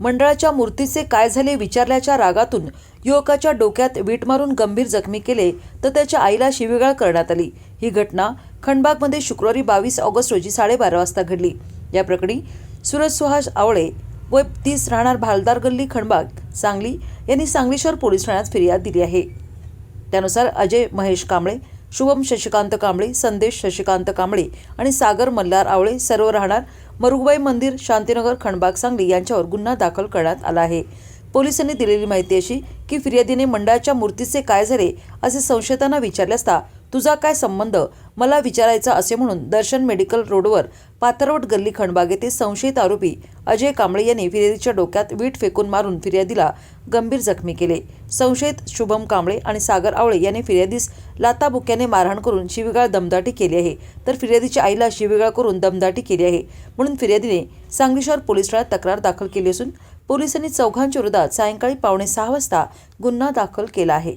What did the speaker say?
मंडळाच्या मूर्तीचे काय झाले विचारल्याच्या रागातून युवकाच्या डोक्यात वीट मारून गंभीर जखमी केले तर त्याच्या आईला शिवीगाळ करण्यात आली. ही घटना खंडबागमध्ये शुक्रवारी बावीस ऑगस्ट रोजी साडेबारा वाजता घडली. या प्रकरणी सूरज सुहास आवळे व तीस राहणार भालदार गल्ली खंडबाग सांगली यांनी सांगली शहर पोलीस ठाण्यात फिर्याद दिली आहे. त्यानुसार अजय महेश कांबळे शुभम शशिकांत कांबळे संदेश शशिकांत कांबळे आणि सागर मल्हार आवळे सर्व राहणार मरुबाई मंदिर शांतीनगर खंडबाग सांगली यांच्यावर गुन्हा दाखल करण्यात आला आहे. पोलिसांनी दिलेली माहिती अशी की फिर्यादीने मंडळाच्या मूर्तीचे काय झाले असे संशयतांना विचारले असता तुझा काय संबंध? मला विचारायचा असे म्हणून दर्शन मेडिकल रोडवर पाथरवट गल्ली खंडबाग येथे संशयित आरोपी अजय कांबळे यांनी फिर्यादीच्या डोक्यात वीट फेकून मारून फिर्यादीला गंभीर जखमी केले. संशयित शुभम कांबळे आणि सागर आवळे यांनी फिर्यादीस लाताबुक्याने मारहाण करून शिवीगाळ दमदाटी केली आहे. तर फिर्यादीच्या आईला शिवीगाळ करून दमदाटी केली आहे. म्हणून फिर्यादीने सांगली शहर पोलीस ठाण्यात तक्रार दाखल केली असून पोलिसांनी चौघांच्या विरोधात सायंकाळी पावणे सहा वाजता गुन्हा दाखल केला आहे.